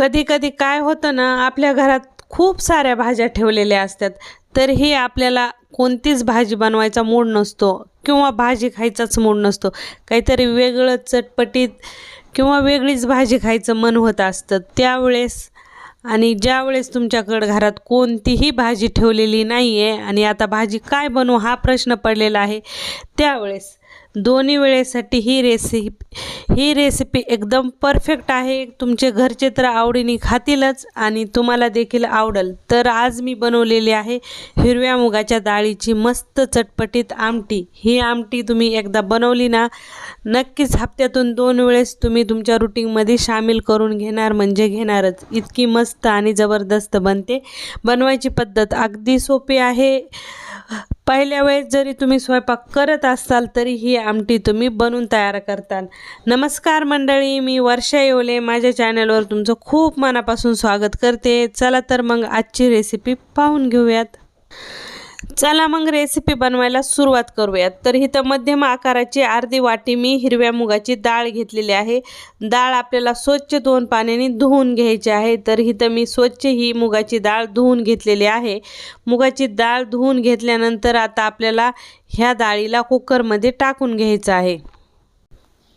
कधी कधी काय होतं ना आपल्या घरात खूप साऱ्या भाज्या ठेवलेल्या असतात. तरीही आपल्याला कोणतीच भाजी बनवायचा मूड नसतो किंवा भाजी खायचाच मूड नसतो. काहीतरी वेगळं चटपटीत किंवा वेगळीच भाजी खायचं मन होत असतं. त्यावेळेस आणि ज्यावेळेस तुमच्याकडं घरात कोणतीही भाजी ठेवलेली नाही आहे आणि आता भाजी काय बनवू हा प्रश्न पडलेला आहे त्यावेळेस दोन्ही वेळेसाठी ही रेसिपी ही रेसिपी एकदम परफेक्ट आहे. तुमचे घरचे तर आवडीने खातीलच आणि तुम्हाला देखील आवडेल. तर आज मी बनवलेली आहे हिरव्या मुगाच्या डाळीची मस्त चटपटीत आमटी. ही आमटी तुम्ही एकदा बनवली ना नक्कीच हप्त्यातून दोन वेळेस तुम्ही तुमच्या रुटीनमध्ये सामील करून घेणार म्हणजे घेणारच. इतकी मस्त आणि जबरदस्त बनते. बनवायची पद्धत अगदी सोपी आहे. पहिल्या वेळेस जरी तुम्ही स्वयंपाक करत असाल तरी ही आमटी तुम्ही बनवून तयार करताल. नमस्कार मंडळी मी वर्षा येवले. माझ्या चॅनलवर तुमचं खूप मनापासून स्वागत करते. चला तर मग आजची रेसिपी पाहून घेऊयात. चला मग रेसिपी बनवायला सुरुवात करूयात. तर इथं मध्यम आकाराची अर्धी वाटी मी हिरव्या मुगाची डाळ घेतलेली आहे. डाळ आपल्याला स्वच्छ दोन पाण्याने धुवून घ्यायची आहे. तर इथं मी स्वच्छ ही मुगाची डाळ धुवून घेतलेली आहे. मुगाची डाळ धुवून घेतल्यानंतर आता आपल्याला ह्या डाळीला कुकरमध्ये टाकून घ्यायचं आहे.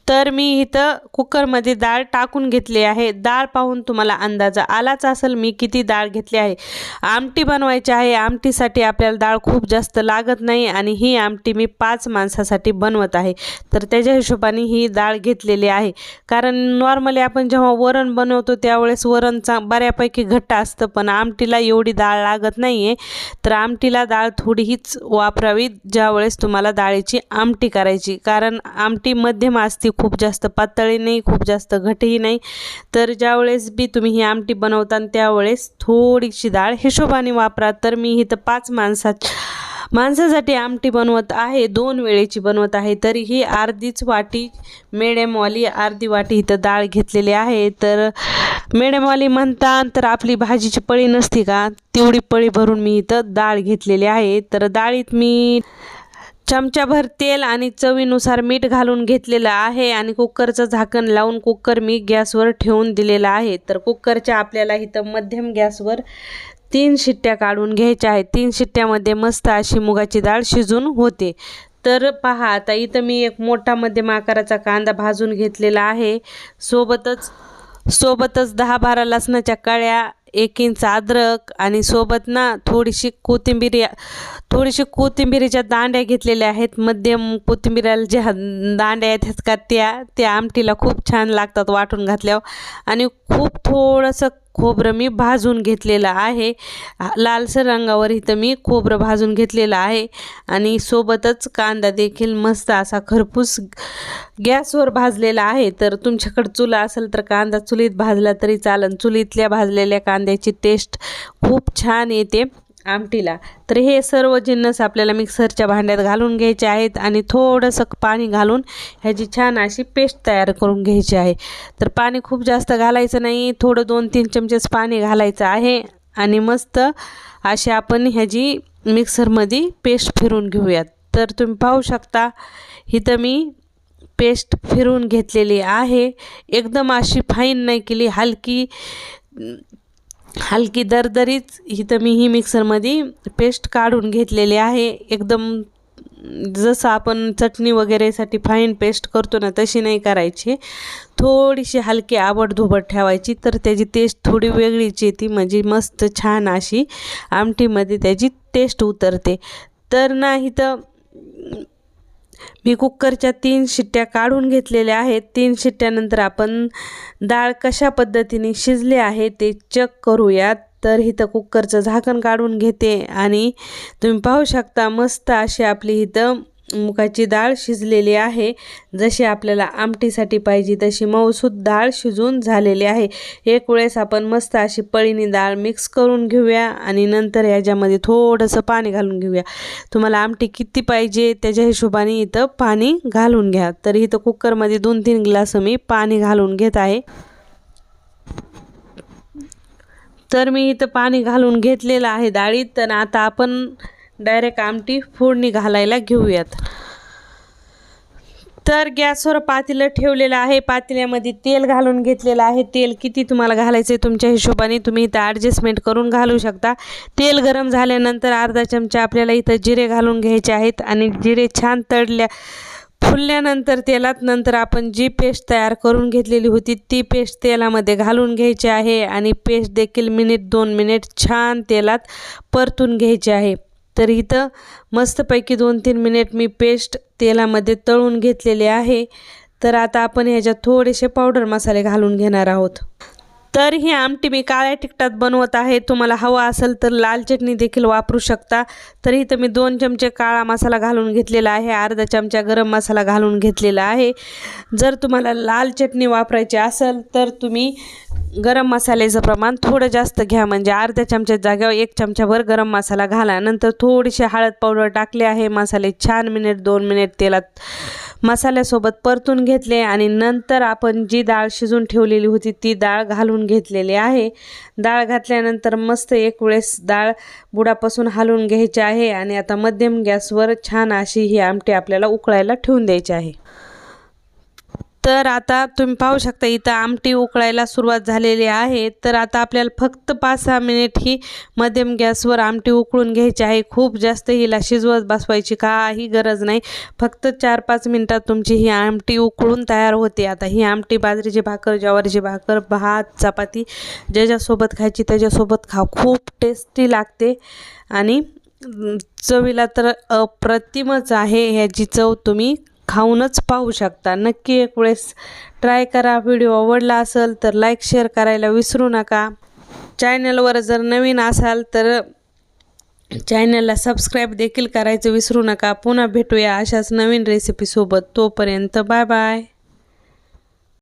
तर मी इथं कुकरमध्ये डाळ टाकून घेतली आहे. डाळ पाहून तुम्हाला अंदाजा आलाच असेल मी किती डाळ घेतली आहे. आमटी बनवायची आहे. आमटीसाठी आपल्याला डाळ खूप जास्त लागत नाही आणि ही आमटी मी पाच माणसासाठी बनवत आहे. तर त्याच्या हिशोबाने ही डाळ घेतलेली आहे. कारण नॉर्मली आपण जेव्हा वरण बनवतो त्यावेळेस वरण चा बऱ्यापैकी घट्ट असतं पण आमटीला एवढी डाळ लागत नाही आहे तर आमटीला डाळ थोडीहीच वापरावी ज्यावेळेस तुम्हाला डाळीची आमटी करायची. कारण आमटी मध्यम असते खूप जास्त पातळी नाही खूप जास्त घटही नाही. तर ज्यावेळेस बी तुम्ही ही आमटी बनवता त्यावेळेस थोडीशी डाळ हिशोबाने वापरा. तर मी इथं पाच माणसात माणसासाठी आमटी बनवत आहे दोन वेळेची बनवत आहे. तरी ही अर्धीच वाटी मेडेमवाली अर्धी वाटी इथं डाळ घेतलेली आहे. तर मेडेमवाली म्हणता तर आपली भाजीची पळी नसती का? तेवढी पळी भरून मी इथं डाळ घेतलेली आहे. तर डाळीत मी चमच्याभर तेल आणि चवीनुसार मीठ घालून घेतलेलं आहे आणि कुकरचं झाकण लावून कुकर मी गॅसवर ठेवून दिलेलं आहे. तर कुकरच्या आपल्याला इथं मध्यम गॅसवर तीन शिट्ट्या काढून घ्यायच्या आहेत. तीन शिट्ट्यामध्ये मस्त अशी मुगाची डाळ शिजून होते. तर पहा आता इथं मी एक मोठा मध्यम आकाराचा कांदा भाजून घेतलेला आहे. सोबतच सोबतच दहा बारा लसणाच्या कळ्या एक इंच अद्रक आणि सोबत ना थोडीशी कोथिंबीर थोडीशी कोथिंबीरीच्या दांड्या घेतलेल्या आहेत. मध्यम कोथिंबीराला ज्या दांड्या आहेत का त्या त्या आमटीला खूप छान लागतात वाटून घातल्यावर. आणि खूप थोडंसं खोबरं मी भाजून घेतलेलं आहे. लालसर रंगावर इथं मी खोबरं भाजून घेतलेलं आहे. आणि सोबतच कांदा देखील मस्त असा खरपूस गॅसवर भाजलेला आहे. तर तुमच्याकडं चुला असेल तर कांदा चुलीत भाजला तरी चालन. चुलीतल्या भाजलेल्या कांद्याची टेस्ट खूप छान येते. आमटीला. तर हे सर्व जिन्नस आपल्याला मिक्सरच्या भांड्यात घालून घ्यायचे आहेत आणि थोडंसं पाणी घालून ह्याची छान अशी पेस्ट तयार करून घ्यायची आहे. तर पाणी खूप जास्त घालायचं नाही थोडं दोन तीन चमचेच पाणी घालायचं आहे आणि मस्त अशी आपण ह्याची मिक्सरमध्ये पेस्ट फिरून घेऊयात. तर तुम्ही पाहू शकता इथं मी पेस्ट फिरून घेतलेली आहे. एकदम अशी फाईन नाही केली हलकी हलकी दरदरीच इथं मी ही मिक्सरमध्ये पेस्ट काढून घेतलेली आहे. एकदम जसं आपण चटणी वगैरेसाठी फाईन पेस्ट करतो ना तशी नाही करायची. थोडीशी हलकी आबडधोबड ठेवायची तर त्याची टेस्ट थोडी वेगळीच येते. म्हणजे मस्त छान अशी आमटीमध्ये त्याची टेस्ट उतरते. तर ना इथं मी कुकरच्या तीन शिट्ट्या काढून घेतलेल्या आहेत. तीन शिट्ट्यानंतर आपण डाळ कशा पद्धतीने शिजले आहे ते चेक करूयात. तर इथं कुकरचं झाकण काढून घेते आणि तुम्ही पाहू शकता मस्त अशी आपली इथं मुगाची डाळ शिजलेली आहे. जशी आपल्याला आमटीसाठी पाहिजे तशी मऊसूद डाळ शिजून झालेली आहे. एक वेळेस आपण मस्त अशी पळीनी डाळ मिक्स करून घेऊया आणि नंतर याच्यामध्ये थोडंसं पाणी घालून घेऊया. तुम्हाला आमटी किती पाहिजे त्याच्या हिशोबाने इथं पाणी घालून घ्या. तर इथं कुकरमध्ये दोन तीन ग्लास मी पाणी घालून घेत आहे. तर मी इथं पाणी घालून घेतलेलं आहे डाळीत. तर आता आपण डायरेक्ट आमटी फोडणी घालायला घेऊयात. तर गॅसवर पातेलं ठेवलेलं आहे. पातेल्यामध्ये तेल घालून घेतलेलं आहे. तेल किती तुम्हाला घालायचं आहे तुमच्या हिशोबाने तुम्ही इथं ॲडजस्टमेंट करून घालू शकता. तेल गरम झाल्यानंतर अर्धा चमचा आपल्याला इथं जिरे घालून घ्यायचे आहेत आणि जिरे छान तळल्या फुलल्यानंतर तेलात नंतर आपण जी पेस्ट तयार करून घेतलेली होती ती पेस्ट तेलामध्ये घालून घ्यायची आहे आणि पेस्ट देखील मिनिट दोन मिनिट छान तेलात परतून घ्यायची आहे. तर इथं मस्तपैकी दोन तीन मिनिट मी पेस्ट तेलामध्ये तळून घेतलेले आहे. तर आता आपण ह्याच्यात थोडेसे पावडर मसाले घालून घेणार आहोत. तर ही आमटी मी काळ्या तिखटात बनवत आहे. तुम्हाला हवा असेल तर लाल चटणी देखील वापरू शकता. तर इथं मी दोन चमचे काळा मसाला घालून घेतलेला आहे. अर्धा चमचा गरम मसाला घालून घेतलेला आहे. जर तुम्हाला लाल चटणी वापरायची असेल तर तुम्ही गरम मसाल्याचं प्रमाण थोडं जास्त घ्या. म्हणजे अर्ध्या चमच्या जाग्यावर एक चमचाभर गरम मसाला घाला. नंतर थोडीशी हळद पावडर टाकले आहे. मसाले छान मिनिट दोन मिनिट तेलात मसाल्यासोबत परतून घेतले आणि नंतर आपण जी डाळ शिजून ठेवलेली होती ती डाळ घालून घेतलेली आहे. डाळ घातल्यानंतर मस्त एक वेळेस डाळ बुडापासून हलवून घ्यायची आहे आणि आता मध्यम गॅसवर छान अशी ही आमटी आपल्याला उकळायला ठेवून द्यायची आहे. तर आता तुम्ही पाहू शकता इथं आमटी उकळायला सुरुवात झालेली आहे. तर आता आपल्याला फक्त पाच सहा मिनिट ही मध्यम गॅसवर आमटी उकळून घ्यायची आहे. खूप जास्त हिला शिजवत बसवायची काही गरज नाही. फक्त चार पाच मिनटात तुमची ही आमटी उकळून तयार होते. आता ही आमटी बाजरीची भाकर ज्वारीची भाकर भात चपाती ज्याच्यासोबत खायची त्याच्यासोबत खा. खूप टेस्टी लागते. आणि चवीला तर अप्रतिमच आहे ह्याची चव तुम्ही खाऊनच पाहू शकता. नक्की एक वेळेस ट्राय करा. व्हिडिओ आवडला असेल तर लाईक शेअर करायला विसरू नका. चॅनलवर जर नवीन असाल तर चॅनलला सबस्क्राईब देखील करायचं विसरू नका. पुन्हा भेटूया अशाच नवीन रेसिपीसोबत तोपर्यंत बाय बाय